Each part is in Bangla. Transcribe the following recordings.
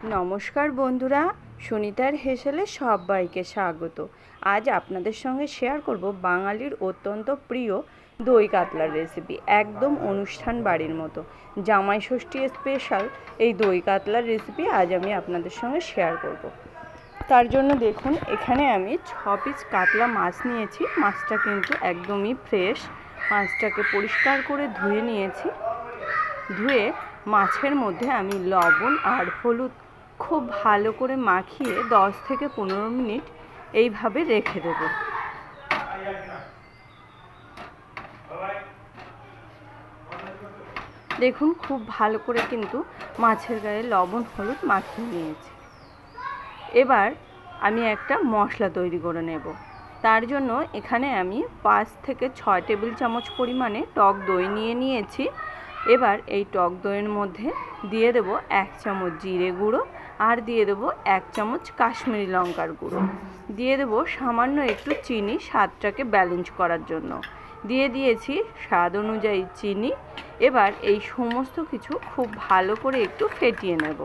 নমস্কার বন্ধুরা, সুনিতার হেসেলে সবাইকে স্বাগত। আজ আপনাদের সঙ্গে শেয়ার করব বাঙালির অত্যন্ত প্রিয় দই কাতলার রেসিপি একদম অনুষ্ঠান বাড়ির মতো। জামাই ষষ্ঠী স্পেশাল এই দই কাতলার রেসিপি আজ আমি আপনাদের সঙ্গে শেয়ার করব। তার জন্য দেখুন, এখানে আমি ছ পিস কাতলা মাছ নিয়েছি। মাছটা কিন্তু একদমই ফ্রেশ মাছটাকে পরিষ্কার করে ধুয়ে নিয়েছি। ধুয়ে মাছের মধ্যে আমি লবণ আর হলুদ খুব ভালো করে মাখিয়ে দশ থেকে পনেরো মিনিট এইভাবে রেখে দেব। দেখুন, খুব ভালো করে কিন্তু মাছের গায়ে লবণ, হলুদ মাখিয়ে নিয়েছি। এবার আমি একটা মশলা তৈরি করে নেব। তার জন্য এখানে আমি পাঁচ থেকে ছয় টেবিল চামচ পরিমাণে টক দই নিয়ে নিয়েছি। এবার এই টক দইয়ের মধ্যে দিয়ে দেব এক চামচ জিরে গুঁড়ো আর দিয়ে দেব এক চামচ কাশ্মীরি লঙ্কার গুঁড়ো। দিয়ে দেব সামান্য একটু চিনি স্বাদটাকে ব্যালেন্স করার জন্য। দিয়ে দিয়েছি স্বাদ অনুযায়ী চিনি। এবার এই সমস্ত কিছু খুব ভালো করে একটু ফেটিয়ে নেব।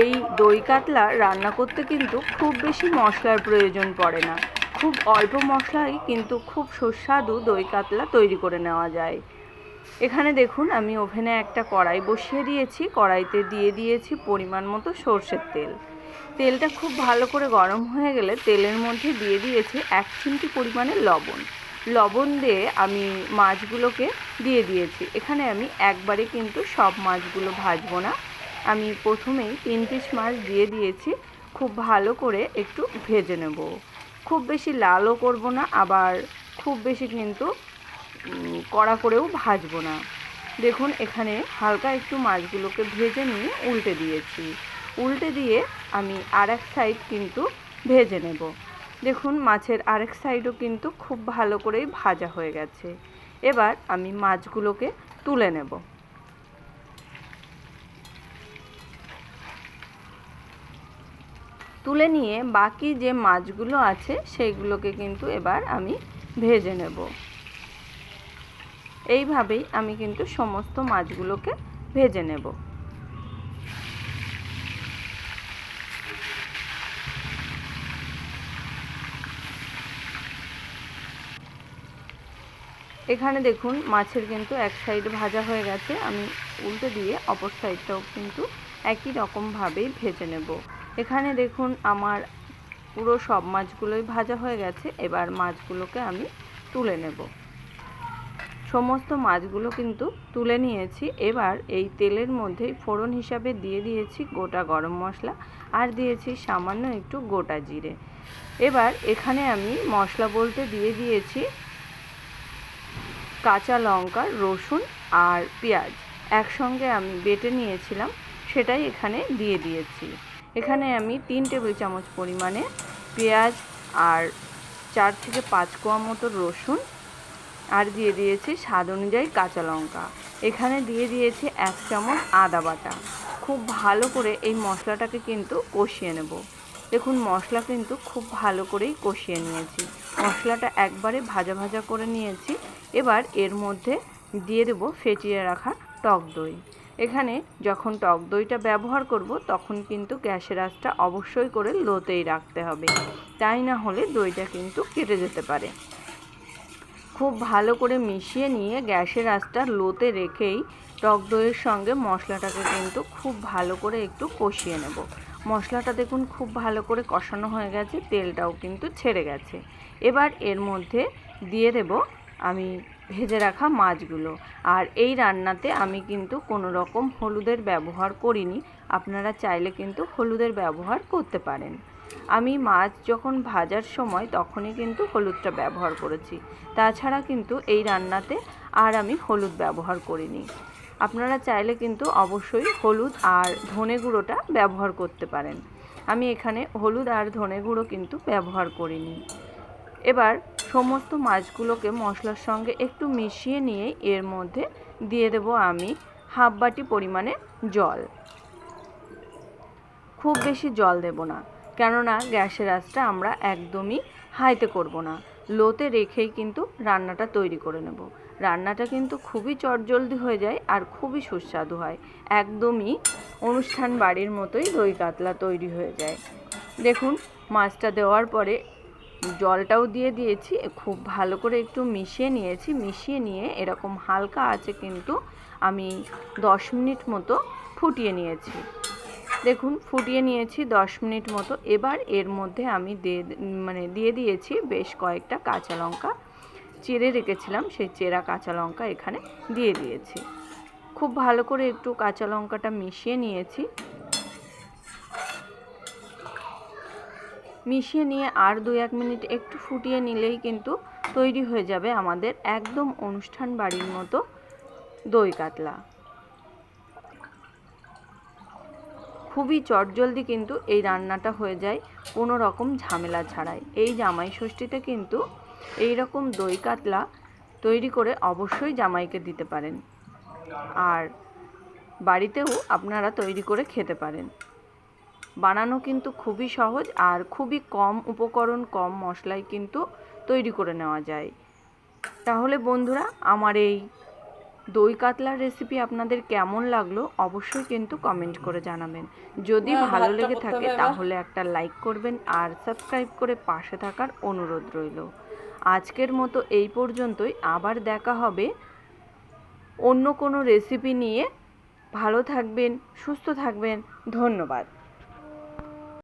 এই দই কাতলা রান্না করতে কিন্তু খুব বেশি মশলার প্রয়োজন পড়ে না। খুব অল্প মশলাই কিন্তু খুব সুস্বাদু দই কাতলা তৈরি করে নেওয়া যায়। এখানে দেখুন, আমি ওভেনে একটা কড়াই বসিয়ে দিয়েছি। কড়াইতে দিয়ে দিয়েছি পরিমাণ মতো সর্ষের তেল। তেলটা খুব ভালো করে গরম হয়ে গেলে তেলের মধ্যে দিয়ে দিয়েছি এক চিমটি পরিমাণে লবণ। লবণ দিয়ে আমি মাছগুলোকে দিয়ে দিয়েছি। এখানে আমি একবারে কিন্তু সব মাছগুলো ভাজবো না। আমি প্রথমেই তিন পিস মাছ দিয়ে দিয়েছি। খুব ভালো করে একটু ভেজে নেব। খুব বেশি লালও করব না, আবার খুব বেশি কিন্তু কড়া করেও ভাজবো না। দেখুন, এখানে হালকা একটু মাছগুলোকে ভেজে নিয়ে উল্টে দিয়েছি। উল্টে দিয়ে আমি আর এক সাইড কিন্তু ভেজে নেব। দেখুন, মাছের আরেক সাইডও কিন্তু খুব ভালো করেই ভাজা হয়ে গেছে। এবার আমি মাছগুলোকে তুলে নেব। তুলে নিয়ে বাকি যে মাছগুলো আছে, সেইগুলোকে কিন্তু এবার আমি ভেজে নেব। এইভাবেই আমি কিন্তু সমস্ত মাছগুলোকে ভেজে নেব। এখানে দেখুন মাছের কিন্তু এক সাইড ভাজা হয়ে গেছে। আমি উল্টে দিয়ে অপর সাইডটাও কিন্তু একই রকমভাবেই ভেজে নেব। এখানে দেখুন আমার পুরো সব মাছগুলোই ভাজা হয়ে গেছে। এবার মাছগুলোকে আমি তুলে নেব। সমস্ত মাছগুলো কিন্তু তুলে নিয়েছি। এবার এই তেলের মধ্যেই ফোড়ন হিসাবে দিয়ে দিয়েছি গোটা গরম মশলা আর দিয়েছি সামান্য একটু গোটা জিরে। এবার এখানে আমি মশলা বলতে দিয়ে দিয়েছি কাঁচা লঙ্কা, রসুন আর পেঁয়াজ। একসঙ্গে আমি বেটে নিয়েছিলাম, সেটাই এখানে দিয়ে দিয়েছি। এখানে আমি তিন টেবিল চামচ পরিমাণে পেঁয়াজ আর চার থেকে পাঁচ কোয়া মতো রসুন আর দিয়ে দিয়েছি স্বাদ অনুযায়ী কাঁচা লঙ্কা। এখানে দিয়ে দিয়েছি এক চামচ আদা বাটা। খুব ভালো করে এই মশলাটাকে কিন্তু কষিয়ে নেব। দেখুন, মশলা কিন্তু খুব ভালো করেই কষিয়ে নিয়েছি। মশলাটা একবারে ভাজা ভাজা করে নিয়েছি। এবার এর মধ্যে দিয়ে দেবো ফেটিয়ে রাখা টক দই। এখানে যখন টক দইটা ব্যবহার করব, তখন কিন্তু গ্যাসের আঁচটা অবশ্যই করে লোতেই রাখতে হবে। তাই না হলে দইটা কিন্তু কেটে যেতে পারে। খুব ভালো করে মিশিয়ে নিয়ে গ্যাসের আঁচটা লোতে রেখেই টক দইয়ের সঙ্গে মশলাটাকে কিন্তু খুব ভালো করে একটু কষিয়ে নেব। মশলাটা দেখুন খুব ভালো করে কষানো হয়ে গেছে, তেলটাও কিন্তু ছেড়ে গেছে। এবার এর মধ্যে দিয়ে দেব আমি ভেজে রাখা মাছগুলো। আর এই রান্নাতে আমি কিন্তু কোনো রকম হলুদের ব্যবহার করিনি, আপনারা চাইলে কিন্তু হলুদের ব্যবহার করতে পারেন। আমি মাছ যখন ভাজার সময় তখনই কিন্তু হলুদটা ব্যবহার করেছি। তাছাড়া কিন্তু এই রান্নাতে আর আমি হলুদ ব্যবহার করিনি। আপনারা চাইলে কিন্তু অবশ্যই হলুদ আর ধনে গুঁড়োটা ব্যবহার করতে পারেন। আমি এখানে হলুদ আর ধনে গুঁড়ো কিন্তু ব্যবহার করিনি। এবার সমস্ত মাছগুলোকে মশলার সঙ্গে একটু মিশিয়ে নিয়ে এর মধ্যে দিয়ে দেব আমি হাফ বাটি পরিমাণে জল। খুব বেশি জল দেব না। কেননা গ্যাসের আঁচটা আমরা একদমই হাইতে করব না। লোতে রেখেই কিন্তু রান্নাটা তৈরি করে নেব। রান্নাটা কিন্তু খুবই চটজলদি হয়ে যায় আর খুবই সুস্বাদু হয়। একদমই অনুষ্ঠান বাড়ির মতোই দই কাতলা তৈরি হয়ে যায়। দেখুন, মাছটা দেওয়ার পরে জলটাও দিয়ে দিয়েছি। খুব ভালো করে একটু মিশিয়ে নিয়েছি। মিশিয়ে নিয়ে এরকম হালকা আছে কিন্তু আমি দশ মিনিট মতো ফুটিয়ে নিয়েছি। দেখুন, ফুটিয়ে নিয়েছি দশ মিনিট মতো। এবার এর মধ্যে আমি দিয়ে মানে দিয়ে দিয়েছি বেশ কয়েকটা কাঁচা লঙ্কা। চিড়ে রেখেছিলাম, সেই চেরা কাঁচা লঙ্কা এখানে দিয়ে দিয়েছি। খুব ভালো করে একটু কাঁচা লঙ্কাটা মিশিয়ে নিয়েছি। মিশিয়ে নিয়ে আর দু এক মিনিট একটু ফুটিয়ে নিলেই কিন্তু তৈরি হয়ে যাবে আমাদের একদম অনুষ্ঠান বাড়ির মতো দই কাতলা। খুবই চটজলদি কিন্তু এই রান্নাটা হয়ে যায় কোনো রকম ঝামেলা ছাড়াই। এই জামাই ষষ্ঠীতে কিন্তু এই রকম দই কাতলা তৈরি করে অবশ্যই জামাইকে দিতে পারেন। আর বাড়িতেও আপনারা তৈরি করে খেতে পারেন। বানানো কিন্তু খুবই সহজ আর খুবই কম উপকরণ, কম মশলায় কিন্তু তৈরি করে নেওয়া যায়। তাহলে বন্ধুরা, আমার এই দই কাতলার রেসিপি আপনাদের কেমন লাগল অবশ্যই কিন্তু কমেন্ট করে জানাবেন। যদি ভালো লেগে থাকে তাহলে একটা লাইক করবেন আর সাবস্ক্রাইব করে পাশে থাকার অনুরোধ রইল। আজকের মতো এই পর্যন্তই। আবার দেখা হবে অন্য কোনো রেসিপি নিয়ে। ভালো থাকবেন সুস্থ থাকবেন। ধন্যবাদ।